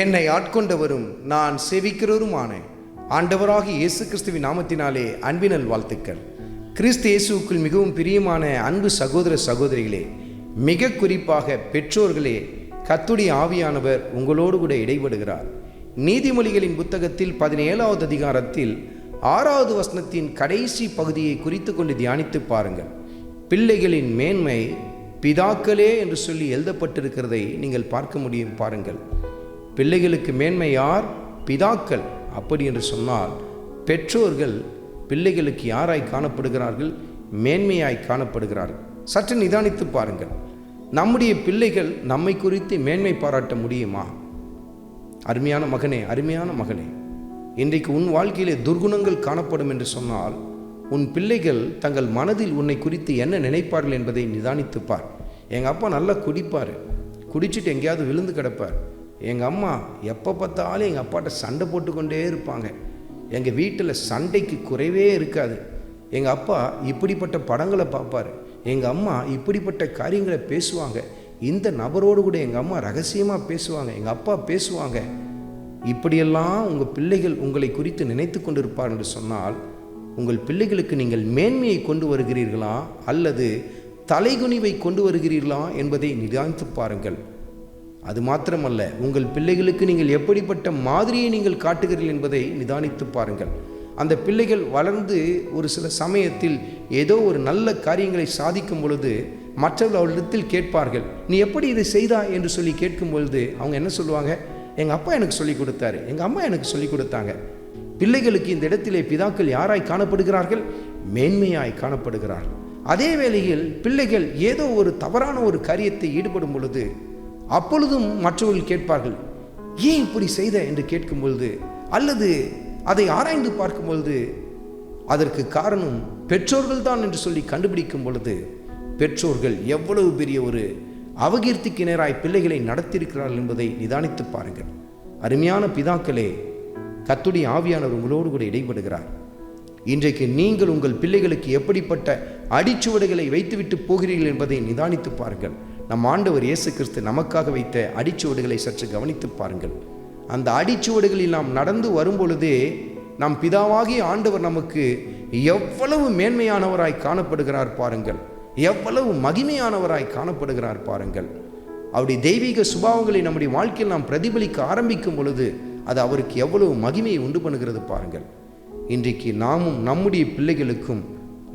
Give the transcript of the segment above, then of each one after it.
என்னை ஆட்கொண்டவரும் நான் சேவிக்கிறவருமான. ஆண்டவராக இயேசு கிறிஸ்துவின் நாமத்தினாலே அன்பினல் வாழ்த்துக்கள் கிறிஸ்து இயேசுவுக்குள் மிகவும் பிரியமான அன்பு சகோதர சகோதரிகளே மிக குறிப்பாக பெற்றோர்களே கத்துடைய ஆவியானவர் உங்களோடு கூட இடைபடுகிறார். நீதிமொழிகளின் புத்தகத்தில் பதினேழாவது அதிகாரத்தில் ஆறாவது வசனத்தின் கடைசி பகுதியை குறித்து கொண்டு தியானித்து பாருங்கள். பிள்ளைகளின் மேன்மை பிதாக்களே என்று சொல்லி எழுதப்பட்டிருக்கிறதை நீங்கள் பார்க்க முடியும் பாருங்கள். பிள்ளைகளுக்கு மேன்மை யார்? பிதாக்கள். அப்படி என்று சொன்னால் பெற்றோர்கள் பிள்ளைகளுக்கு யாராய் காணப்படுகிறார்கள்? மேன்மையாய் காணப்படுகிறார்கள். சற்று நிதானித்து பாருங்கள். நம்முடைய பிள்ளைகள் நம்மை குறித்து மேன்மை பாராட்ட முடியுமா? அருமையான மகனே அருமையான மகனே இன்றைக்கு உன் வாழ்க்கையிலே துர்குணங்கள் காணப்படும் என்று சொன்னால் உன் பிள்ளைகள் தங்கள் மனதில் உன்னை குறித்து என்ன நினைப்பார்கள் என்பதை நிதானித்துப்பார் எங்கள் அப்பா நல்லா குடிப்பார். குடிச்சிட்டு எங்கேயாவது விழுந்து கிடப்பார். எங்கள் அம்மா எப்போ பார்த்தாலும் எங்கள் அப்பாட்ட சண்டை போட்டுக்கொண்டே இருப்பாங்க. எங்கள் வீட்டில் சண்டைக்கு குறைவே இருக்காது. எங்கள் அப்பா இப்படிப்பட்ட படங்களை பார்ப்பார். எங்கள் அம்மா இப்படிப்பட்ட காரியங்களை பேசுவாங்க. இந்த நபரோடு கூட எங்கள் அம்மா ரகசியமாக பேசுவாங்க. எங்கள் அப்பா பேசுவாங்க. இப்படியெல்லாம் உங்கள் பிள்ளைகள் உங்களை குறித்து நினைத்து கொண்டிருப்பார் என்று சொன்னால் உங்கள் பிள்ளைகளுக்கு நீங்கள் மேன்மையை கொண்டு வருகிறீர்களா அல்லது தலைகுனிவை கொண்டு வருகிறீர்களா என்பதை நிதானித்து பாருங்கள். அது மாத்திரமல்ல உங்கள் பிள்ளைகளுக்கு நீங்கள் எப்படிப்பட்ட மாதிரியை நீங்கள் காட்டுகிறீர்கள் என்பதை நிதானித்து பாருங்கள். அந்த பிள்ளைகள் வளர்ந்து ஒரு சில சமயத்தில் ஏதோ ஒரு நல்ல காரியங்களை சாதிக்கும் பொழுது மற்றவர்கள் அவளிடத்தில் கேட்பார்கள் நீ எப்படி இதை செய்தா? என்று சொல்லி கேட்கும் பொழுது அவங்க என்ன சொல்லுவாங்க எங்கள் அப்பா எனக்கு சொல்லிக் கொடுத்தாரு எங்கள் அம்மா எனக்கு சொல்லிக் கொடுத்தாங்க. பிள்ளைகளுக்கு இந்த இடத்திலே பிதாக்கள் யாராய் காணப்படுகிறார்கள்? மேன்மையாய் காணப்படுகிறார்கள். அதே வேளையில் பிள்ளைகள் ஏதோ ஒரு தவறான ஒரு காரியத்தை ஈடுபடும் பொழுது அப்பொழுதும் மற்றவர்கள் கேட்பார்கள் ஏன் இப்படி செய்த? என்று கேட்கும் பொழுது அல்லது அதை ஆராய்ந்து பார்க்கும் பொழுது அதற்கு காரணம் பெற்றோர்கள் தான் என்று சொல்லி கண்டுபிடிக்கும் பொழுது பெற்றோர்கள் எவ்வளவு பெரிய ஒரு அவகீர்த்திக்கு நேராய் பிள்ளைகளை நடத்தியிருக்கிறார்கள் என்பதை நிதானித்து பாருங்கள். அருமையான பிதாக்களே கத்துடைய ஆவியானவர் உங்களோடு கூட இடைபடுகிறார். இன்றைக்கு நீங்கள் உங்கள் பிள்ளைகளுக்கு எப்படிப்பட்ட அடிச்சுவடுகளை வைத்துவிட்டு போகிறீர்கள் என்பதை நிதானித்து பாருங்கள். நம் ஆண்டவர் இயேசு கிறிஸ்து நமக்காக வைத்த அடிச்சுவடுகளை சற்று கவனித்து பாருங்கள். அந்த அடிச்சுவடுகளில் நாம் நடந்து வரும்பொழுதே நம் பிதாவாகிய ஆண்டவர் நமக்கு எவ்வளவு மேன்மையானவராய் காணப்படுகிறார் பாருங்கள். எவ்வளவு மகிமையானவராய் காணப்படுகிறார் பாருங்கள். அவருடைய தெய்வீக சுபாவங்களை நம்முடைய வாழ்க்கையில் நாம் பிரதிபலிக்க ஆரம்பிக்கும் பொழுது அது அவருக்கு எவ்வளவு மகிமையை உண்டு பண்ணுகிறது பாருங்கள். இன்றைக்கு நாமும் நம்முடைய பிள்ளைகளுக்கும்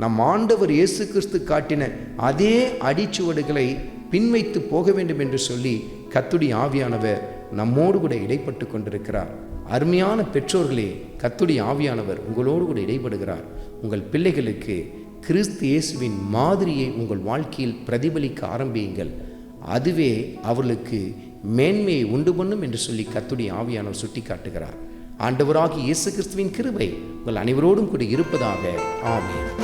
நம் ஆண்டவர் இயேசு கிறிஸ்து காட்டின அதே அடிச்சுவடுகளை பின்வைத்து போக வேண்டும் என்று சொல்லி கத்துடி ஆவியானவர் நம்மோடு கூட இடைப்பட்டு கொண்டிருக்கிறார். அருமையான பெற்றோர்களே கத்துடி ஆவியானவர் உங்களோடு கூட இடைப்படுகிறார். உங்கள் பிள்ளைகளுக்கு கிறிஸ்து இயேசுவின் மாதிரியை உங்கள் வாழ்க்கையில் பிரதிபலிக்க ஆரம்பியுங்கள். அதுவே அவர்களுக்கு மேன்மையை உண்டு பண்ணும் என்று சொல்லி கத்துடி ஆவியானவர் சுட்டி காட்டுகிறார் ஆண்டவராகி இயேசு கிறிஸ்துவின் கிருபை உங்கள் அனைவரோடும் கூட இருப்பதாக. ஆமேன்.